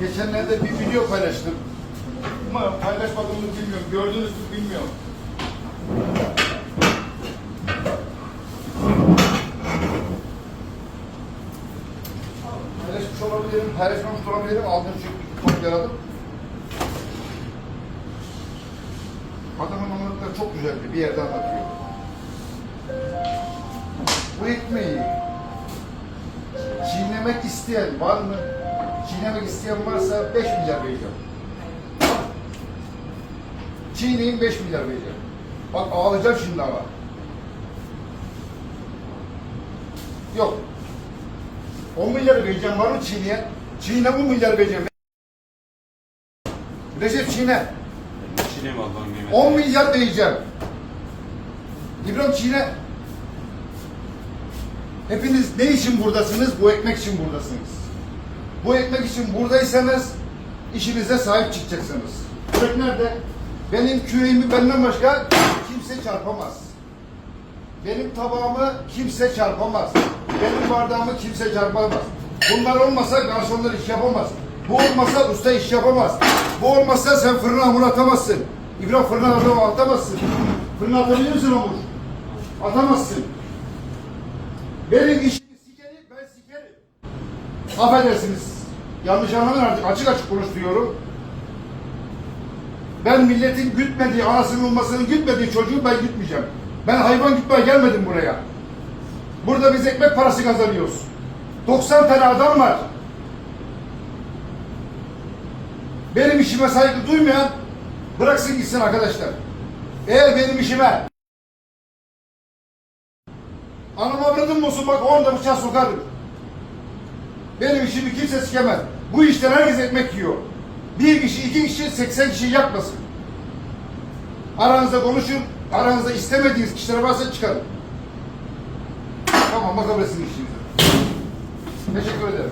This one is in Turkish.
geçenlerde bir video paylaştım. Ama paylaşmadığımı bilmiyorum. Gördünüz mü bilmiyorum. Paylaşmış olabilirim, paylaşmamış olabilirim. Aldığım çünkü çok yaradım. Adamın anlattıkları çok güzeldi. Bir yerde anlatıyor. Bu ekmeği çiğnemek isteyen var mı? Çiğnemek isteyen varsa 5 milyar vereceğim. Çiğneyin 5 milyar vereceğim. Bak ağlayacağım şimdi ama. Yok. 10 milyar vereceğim var mı çiğneyen? Çiğne 10 milyar vereceğim. Recep çiğne. Çiğneyim Allah'ın nimeti. 10 milyar vereceğim. İbrahim Çiğne. Hepiniz ne için buradasınız? Bu ekmek için buradasınız. Bu ekmek için buradaysanız işinize sahip çıkacaksınız. Kürek nerede? Benim küreğimi benden başka kimse çarpamaz. Benim tabağımı kimse çarpamaz. Benim bardağımı kimse çarpamaz. Bunlar olmasa garsonlar iş yapamaz. Bu olmasa usta iş yapamaz. Bu olmasa sen fırına hamur atamazsın. İbrahim fırına hamur atamazsın. Fırına atabilir misin hamur? Atamazsın. Benim sikerim. Affedersiniz. Yanlış anlamayın artık. Açık açık konuşuyorum. Ben milletin gütmediği, anasının olmasının gütmediği çocuğu ben gütmeyeceğim. Ben hayvan gütmeye gelmedim buraya. Burada biz ekmek parası kazanıyoruz. 90 tane adam var. Benim işime saygı duymayan bıraksın gitsin arkadaşlar. Eğer benim işime anam avradım olsun bak orada bıçağı sokarım. Benim işimi kimse sikemez. Bu işten herkes ekmek yiyor. Bir kişi, iki kişi, 80 kişi yapmasın. Aranızda konuşun. Aranızda istemediğiniz kişiler varsa çıkarın. Tamam bakabilirsiniz işinize. Teşekkür ederim.